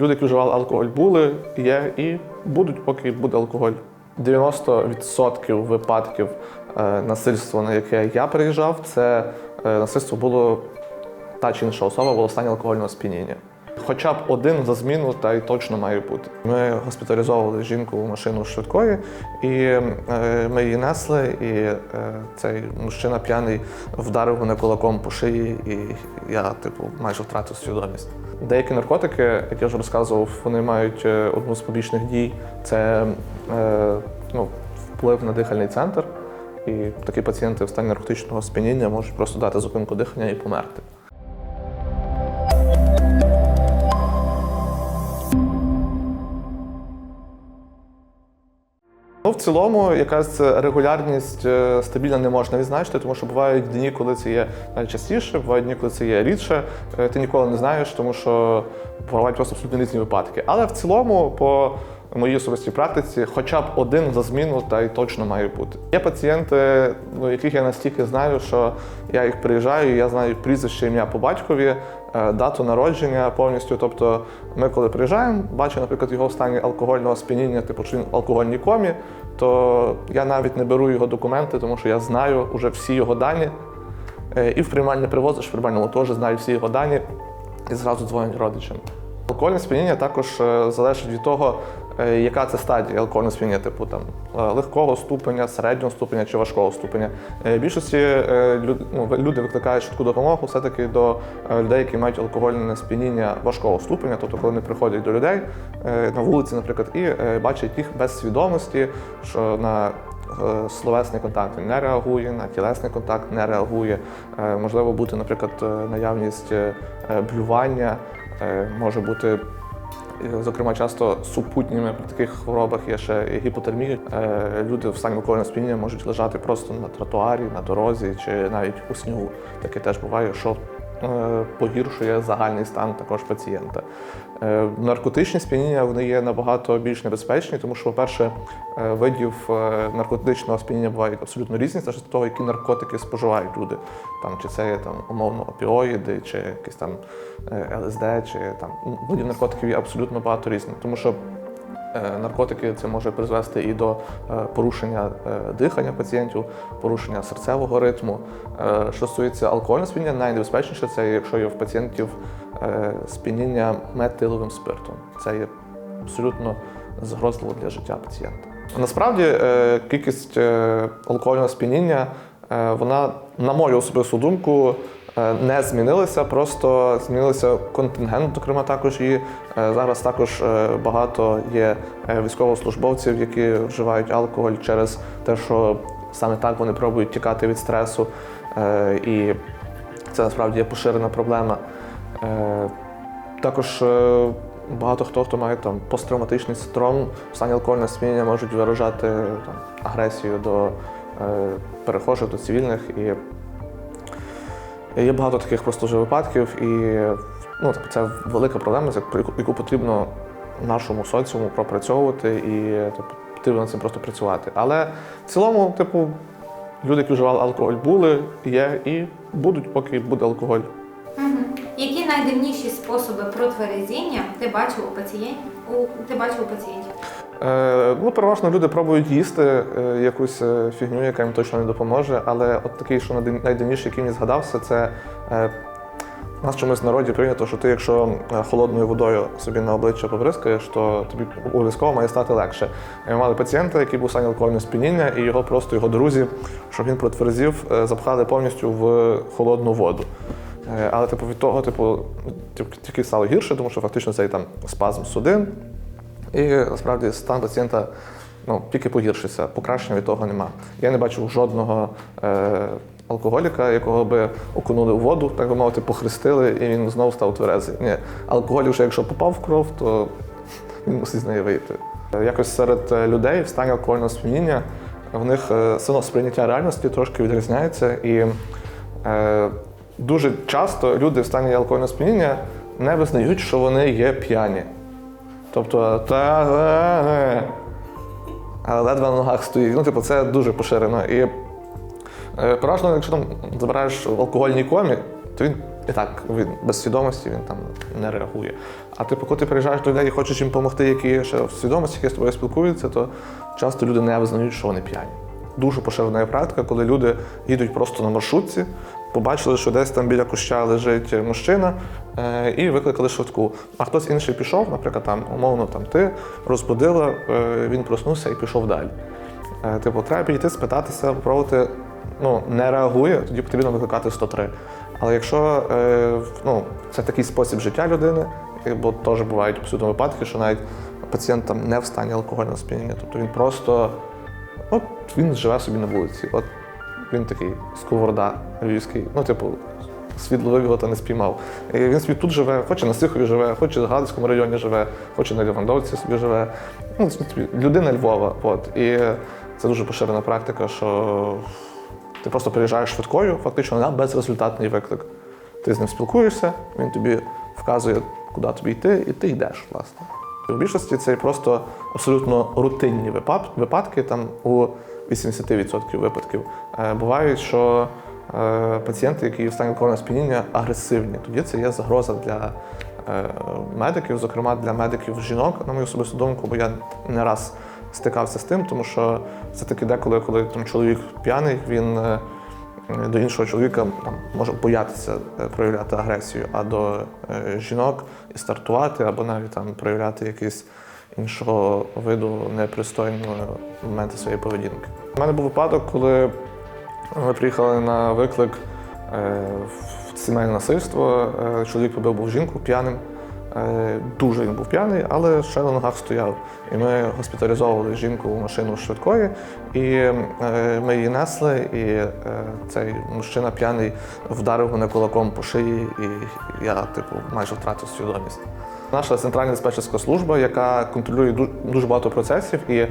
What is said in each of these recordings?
Люди, які вживали алкоголь, були, є і будуть, поки буде алкоголь. 90% випадків е, насильства, на яке я приїжджав, це е, насильство було та чи інша особа була в стані алкогольного сп'яніння. Хоча б один за зміну та й точно має бути. Ми госпіталізовували жінку в машину швидкої, і е, ми її несли, і е, цей мужчина п'яний вдарив мене кулаком по шиї, і я, типу, майже втратив свідомість. Деякі наркотики, як я вже розказував, вони мають е, одну з побічних дій це ну, вплив на дихальний центр. І такі пацієнти в стані наркотичного сп'яніння можуть просто дати зупинку дихання і померти. Цілому, якась регулярність е, стабільна не можна відзначити, тому що бувають дні, коли це є найчастіше, бувають дні, коли це є рідше. Е, Ти ніколи не знаєш, тому що бувають просто абсолютно різні випадки. Але в цілому, по моїй особистій практиці, хоча б один за зміну та й точно має бути. Є пацієнти, ну, яких я настільки знаю, що я їх приїжджаю, я знаю прізвище ім'я по батькові, е, дату народження повністю. Тобто, ми коли приїжджаємо, бачу, наприклад, його в стані алкогольного сп'яніння, типу, чи він в алкогольній комі, то я навіть не беру його документи, тому що я знаю вже всі його дані. Е, І в приймальне привозиш, в приймальному теж знаю всі його дані і зразу дзвонять родичам. Алкогольне сп'яніння також е, залежить від того, яка це стадія алкогольного сп'яніння, типу там е, легкого ступеня, середнього ступеня чи важкого ступеня. Е, Більшості е, ну, люди викликають швидку допомогу все-таки до е, людей, які мають алкогольне сп'яніння важкого ступеня, тобто коли вони приходять до людей е, на вулиці, наприклад, і е, бачать їх без свідомості, що на е, словесний контакт не реагує, на тілесний контакт не реагує. Е, Можливо бути, наприклад, е, наявність е, е, блювання, е, може бути. Зокрема, часто супутніми при таких хворобах є ще гіпотермія. Е, Люди в стані алкогольного сп'яніння можуть лежати просто на тротуарі, на дорозі чи навіть у снігу. Таке теж буває, що погіршує загальний стан також пацієнта. Е, Наркотичні сп'яніння вони є набагато більш небезпечні, тому що, по-перше, е, видів е, наркотичного сп'яніння бувають абсолютно різні, залежно від того, які наркотики споживають люди. Там, чи це є там, умовно опіоїди, чи якісь там е, ЛСД, чи там ну, видів наркотиків є абсолютно багато різних. Тому що Е, Наркотики це може призвести і до е, порушення е, дихання пацієнтів, порушення серцевого ритму. Е, Що стосується алкогольного сп'яніння, найнебезпечніше це якщо є в пацієнтів е, сп'яніння метиловим спиртом. Це є абсолютно загрозливо для життя пацієнта. Насправді е, кількість е, алкогольного сп'яніння, е, вона, на мою особисту думку, е, не змінилася, просто змінилися контингент, зокрема також і е, зараз також е, багато є е, військовослужбовців, які вживають алкоголь через те, що саме так вони пробують тікати від стресу. Е, І це насправді є поширена проблема. Е, Також е, багато хто, хто має там посттравматичний синдром, в стані алкогольного сп'яніння можуть виражати там, агресію до е, перехожих, до цивільних. І є багато таких просто вже випадків, і ну, типу, це велика проблема, яку- потрібно нашому соціуму пропрацьовувати і типу, потрібно над цим просто працювати. Але в цілому, типу, люди, які вживали алкоголь, були, є і будуть, поки буде алкоголь. Мгм. Які найдивніші способи протверезіння ти бачив у пацієнтів? Ти бачив у пацієнтів? Е, ну, переважно люди пробують їсти е, якусь е, фігню, яка їм точно не допоможе. Але от такий, що найдив- найдивніший, який мені згадався, це у нас чомусь в народі прийнято, що ти, якщо холодною водою собі на обличчя побризкаєш, то тобі обов'язково має стати легше. Ми мали пацієнта, який був стані сп'яніння, і його просто його друзі, щоб він протверзів, запхали повністю в холодну воду. Але типу від того, типу, тільки- тільки стало гірше, тому що фактично цей там спазм судин. І насправді стан пацієнта ну, тільки погіршився, покращення від того нема. Я не бачив жодного е, алкоголіка, якого би окунули у воду, так би мовити, похрестили, і він знову став тверезий. Ні, алкоголь вже якщо попав в кров, то він мусить з неї вийти. Е, Якось серед е, людей в стані алкогольного сп'яніння в них е, самосприйняття реальності трошки відрізняється. І е, дуже часто люди в стані алкогольного сп'яніння не визнають, що вони є п'яні. Тобто, та е, але ледве на ногах стоїть. Ну, типу, це дуже поширено. І е, переважно, якщо там забираєш в алкогольній комі, то він і так він без свідомості він там не реагує. А типу, коли ти приїжджаєш до людей і хочеш їм допомогти, які ще в свідомості, які з тобою спілкуються, то часто люди не визнають, що вони п'яні. Дуже поширена практика, коли люди їдуть просто на маршрутці, побачили, що десь там біля куща лежить мужчина, е, і викликали швидку. А хтось інший пішов, наприклад, там умовно там ти розбудила, е, він проснувся і пішов далі. Е, Типу, треба підійти, спитатися, попробувати. Ну, не реагує, тоді потрібно викликати 103. Але якщо ну, це такий спосіб життя людини, бо теж бувають абсолютно випадки, що навіть пацієнт там не в стані алкогольного сп'яніння, тобто він просто от він живе собі на вулиці. От він такий сковорода львівський, ну, типу, світ ловив його та не спіймав. І він собі тут живе, хоче на Сихові живе, хоче в Галицькому районі живе, хоче на Лівандовці собі живе. Ну, людина Львова. От. І це дуже поширена практика, що ти просто приїжджаєш швидкою, фактично на безрезультатний виклик. Ти з ним спілкуєшся, він тобі вказує, куди тобі йти, і ти йдеш, власне. В більшості це просто абсолютно рутинні випадки, там у 80% випадків. Е, Бувають, що е, пацієнти, які в стані алкогольного сп'яніння, агресивні. Тоді це є загроза для е, медиків, зокрема для медиків жінок, на мою особисту думку, бо я не раз стикався з тим, тому що все-таки деколи, коли там чоловік п'яний, він до іншого чоловіка там, може боятися проявляти агресію, а до жінок і стартувати, або навіть там проявляти якісь іншого виду непристойні моменти своєї поведінки. У мене був випадок, коли ми приїхали на виклик е, в сімейне насильство. Е, Чоловік побив був жінку п'яним. Е, Дуже він був п'яний, але ще на ногах стояв. І ми госпіталізовували жінку в машину швидкої, і ми її несли, і цей мужчина п'яний вдарив мене кулаком по шиї, і я, типу, майже втратив свідомість. Наша центральна диспетчерська служба, яка контролює дуже багато процесів, і е,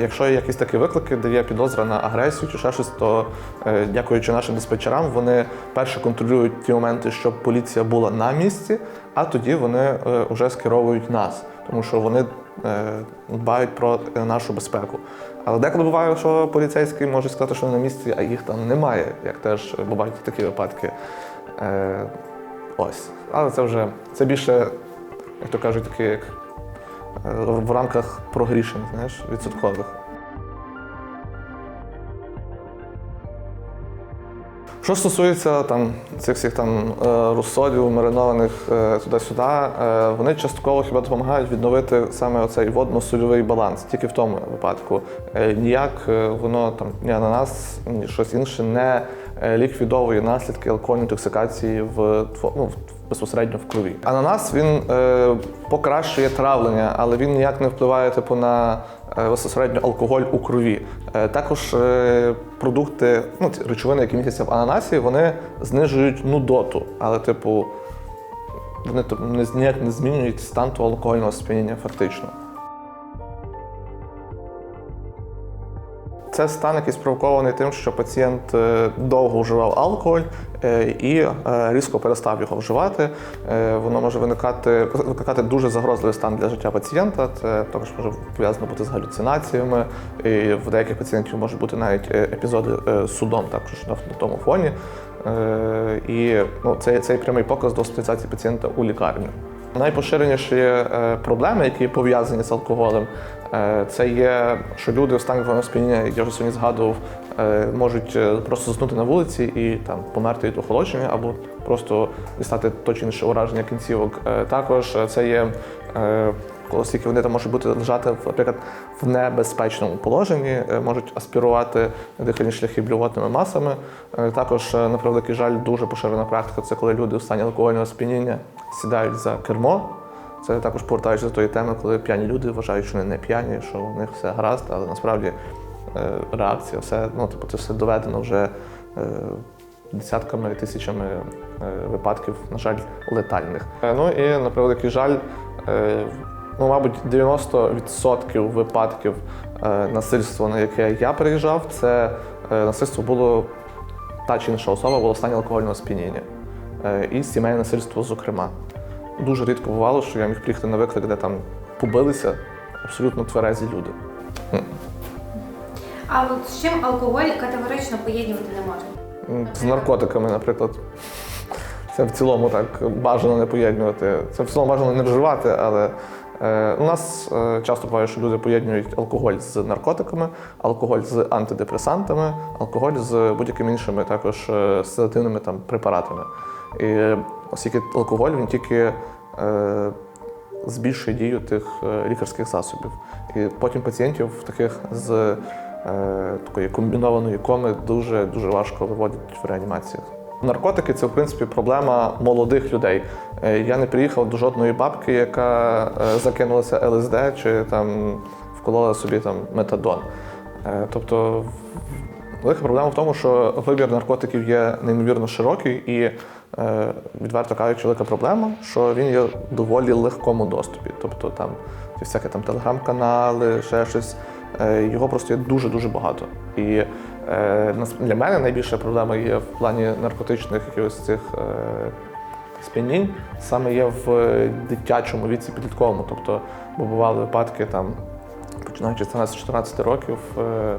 якщо є якісь такі виклики, де є підозра на агресію чи ще щось, то е, дякуючи нашим диспетчерам, вони перше контролюють ті моменти, щоб поліція була на місці, а тоді вони е, вже скеровують нас, тому що вони е, дбають про е, нашу безпеку. Але деколи буває, що поліцейський може сказати, що на місці, а їх там немає, як теж бувають такі випадки. Е, ось. Але це вже це більше як то кажуть, таке як е, в рамках прогрішень, знаєш, відсоткових. Що стосується там цих всіх там е, розсолів, маринованих е, туди-сюди, вони частково хіба допомагають відновити саме оцей водно-сольовий баланс, тільки в тому випадку. Ніяк воно там ні ананас, ні щось інше не ліквідовує наслідки алкогольної інтоксикації в ну, в- безпосередньо в крові. Ананас він е, покращує травлення, але він ніяк не впливає типу, на е, безпосередньо алкоголь у крові. Е, також е, продукти, ну, ці речовини, які містяться в ананасі, вони знижують нудоту, але, типу, вони не, ніяк не змінюють стан того алкогольного сп'яніння фактично. Це стан, який спровокований тим, що пацієнт е, довго вживав алкоголь е, і е, різко перестав його вживати. Воно може виникати, викликати дуже загрозливий стан для життя пацієнта. Це також може пов'язано бути з галюцинаціями. І в деяких пацієнтів можуть бути навіть епізоди з судом також на тому фоні. І ну, це, це є прямий показ до госпіталізації пацієнта у лікарню. Найпоширеніші проблеми, які пов'язані з алкоголем, це є, що люди в стані алкогольного сп'яніння, як я вже сьогодні згадував, е, можуть е, просто заснути на вулиці і там померти від охолодження або просто дістати то чи інше ураження кінцівок. Е, Також е, це є е, оскільки вони там можуть бути лежати, наприклад, в небезпечному положенні, е, можуть аспірувати дихальні шляхи блювотними масами. Е, Також, е, на превеликий жаль, дуже поширена практика це коли люди у стані алкогольного сп'яніння сідають за кермо. Це також повертаючись до тої теми, коли п'яні люди вважають, що вони не п'яні, що у них все гаразд, але насправді е, реакція, все, ну, типу, це все доведено вже е, десятками тисячами е, випадків, на жаль, летальних. Ну і на превеликий жаль, ну, мабуть, 90% випадків насильства, на яке я приїжджав, це насильство було та чи інша особа була в стані алкогольного сп'яніння. І сімейне насильство, зокрема. Дуже рідко бувало, що я міг приїхати на виклик, де там побилися абсолютно тверезі люди. А от з чим алкоголь категорично поєднувати не може? М, З наркотиками, наприклад. це в цілому так бажано не поєднувати. Це в цілому бажано не вживати, але е, у нас е, часто буває, що люди поєднують алкоголь з наркотиками, алкоголь з антидепресантами, алкоголь з будь-якими іншими також е, седативними там препаратами. І оскільки алкоголь він тільки е, збільшує дію тих е, лікарських засобів. І потім пацієнтів таких з е, такої комбінованої коми дуже дуже важко виводять в реанімаціях. Наркотики це в принципі проблема молодих людей. Е, Я не приїхав до жодної бабки, яка е, закинулася ЛСД чи там вколола собі там метадон. Тобто велика проблема в тому, що вибір наркотиків є неймовірно широкий і, відверто кажучи, велика проблема, що він є в доволі легкому доступі. Тобто там всякі там телеграм-канали, ще щось. е, Його просто є дуже-дуже багато. І е, для мене найбільша проблема є в плані наркотичних якихось цих е, сп'янінь, саме є в дитячому віці підлітковому. Тобто, бо бували випадки там, починаючи з 13-14 років, е,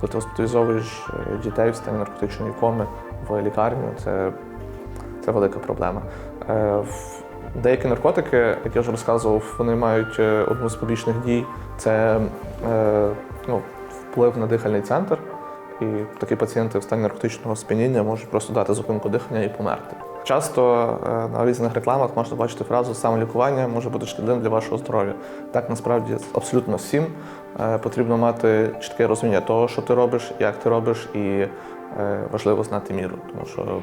коли ти госпіталізовуєш е, дітей в стані наркотичної коми в лікарню, це, це велика проблема. Е, Деякі наркотики, як я вже розказував, вони мають е, одну з побічних дій це е, ну, вплив на дихальний центр. І такі пацієнти в стані наркотичного сп'яніння можуть просто дати зупинку дихання і померти. Часто на різних рекламах можна бачити фразу самолікування може бути шкідливим для вашого здоров'я. Так насправді абсолютно всім потрібно мати чітке розуміння того, що ти робиш, як ти робиш, і важливо знати міру. Тому що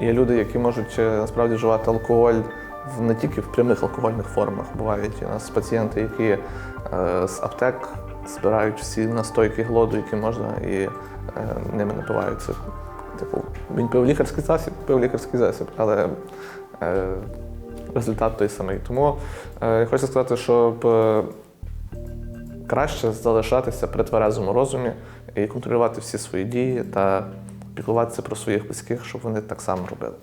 є люди, які можуть е, насправді вживати алкоголь не тільки в прямих алкогольних формах. Бувають у нас пацієнти, які е, з аптек збирають всі настойки глоду, які можна, і е, ними напиваються. Типу, він пив лікарський засіб, пив лікарський засіб, але е, результат той самий. Тому е, хочу сказати, щоб краще залишатися при тверезому розумі і контролювати всі свої дії та піклуватися про своїх близьких, щоб вони так само робили.